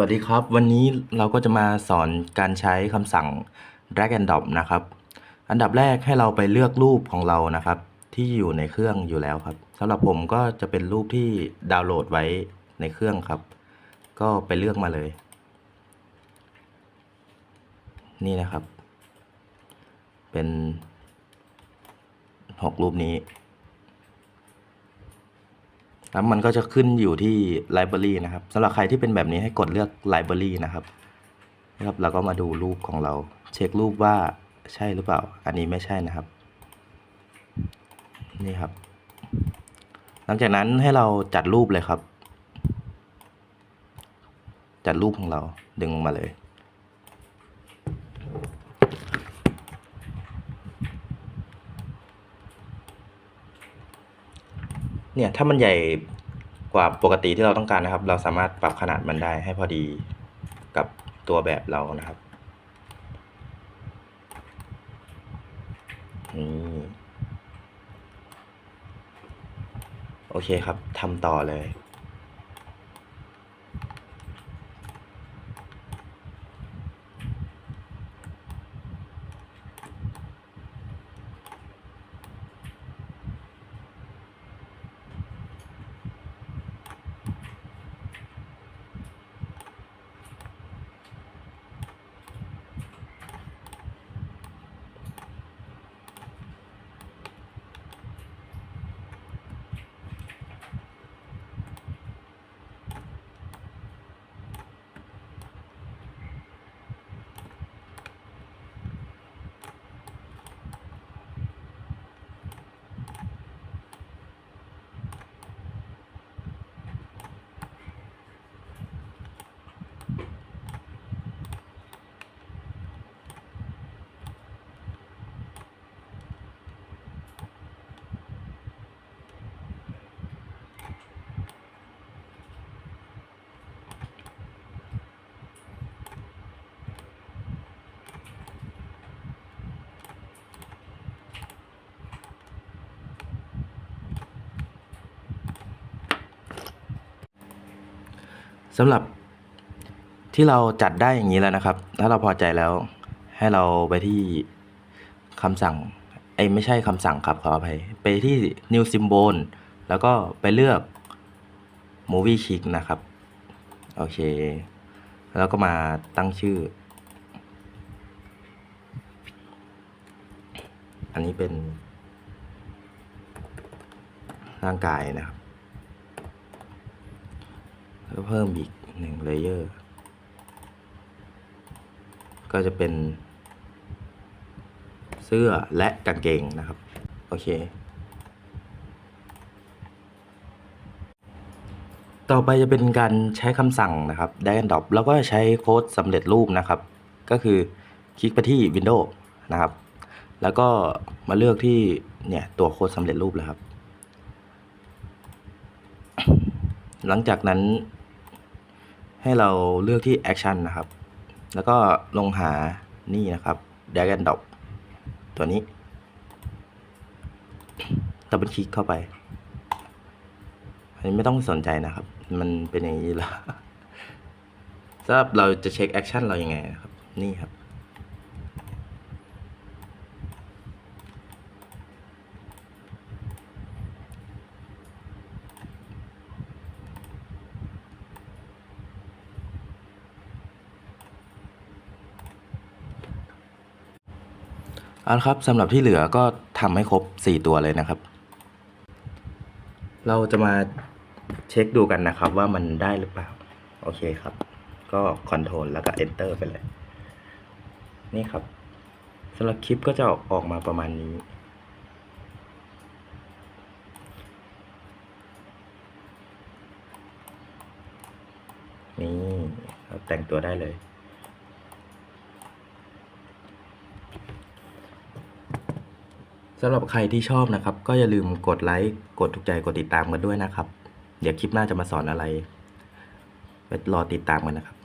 วัสดีครับ วันนี้เราก็จะมาสอนการใช้คำสั่ง drag and drop นะครับ อันดับแรกให้เราไปเลือกรูปของเรานะครับ ที่อยู่ในเครื่องอยู่แล้วครับสำหรับผมก็จะเป็นรูปที่ดาวน์โหลดไว้ในเครื่องครับ ก็ไปเลือกมาเลย นี่นะครับ เป็นหกรูปนี้ แล้วมันก็จะขึ้นอยู่ที่ Library นะครับสำหรับใครที่เป็นแบบนี้ให้กดเลือก Library นะครับนะครับแล้วก็มาดูรูปของเรา เช็ครูปว่าใช่หรือเปล่า อันนี้ไม่ใช่นะครับ นี่ครับ หลังจากนั้นให้เราจัดรูปเลยครับ จัดรูปของเราดึงมาเลย เนี่ยถ้ามันใหญ่กว่าปกติที่เราต้องการนะครับ เราสามารถปรับขนาดมันได้ให้พอดีกับตัวแบบเรานะครับนี่โอเคครับทำต่อเลย สำหรับที่เราจัดได้อย่างนี้แล้วนะครับ ถ้าเราพอใจแล้วให้เราไปที่คำสั่งไอ้ไม่ใช่คำสั่งครับขออภัยไปที่ new symbol แล้วก็ไปเลือก movie click นะครับ โอเค แล้วก็มาตั้งชื่อ อันนี้เป็นร่างกายนะครับ แล้วเพิ่มอีกหนึ่งเลเยอร์ก็จะเป็นเสื้อและกางเกงนะครับ โอเค ต่อไปจะเป็นการใช้คำสั่งนะครับ drag and drop แล้วก็ใช้โค้ดสำเร็จรูปนะครับ ก็คือคลิกไปที่ Windows นะครับ แล้วก็มาเลือกที่เนี่ยตัวโค้ดสำเร็จรูปเลยครับ หลังจากนั้น ให้เราเลือกที่ Action นะครับ แล้วก็ลงหานี่นะครับ drag and drop ตัวนี้ดับเบิลคลิกเข้าไป อันนี้ไม่ต้องสนใจนะครับ มันเป็นอย่างนี้แล้วสำหรับเราจะเช็คแอคชั่นเรายังไงนะครับ นี่ครับ เอาละครับสำหรับที่เหลือก็ทำให้ครบ 4 ตัวเลยนะครับ เราจะมาเช็คดูกันนะครับว่ามันได้หรือเปล่า โอเคครับ ก็คอนโทรลแล้วก็ Enter ไปเลย นี่ครับสำหรับคลิปก็จะออกมาประมาณนี้ นี่เราแต่งตัวได้เลย สำหรับใครที่ชอบนะครับ ก็อย่าลืมกดไลค์กดถูกใจกดติดตามกันด้วยนะครับ เดี๋ยวคลิปหน้าจะมาสอนอะไรไปรอติดตามกันนะครับ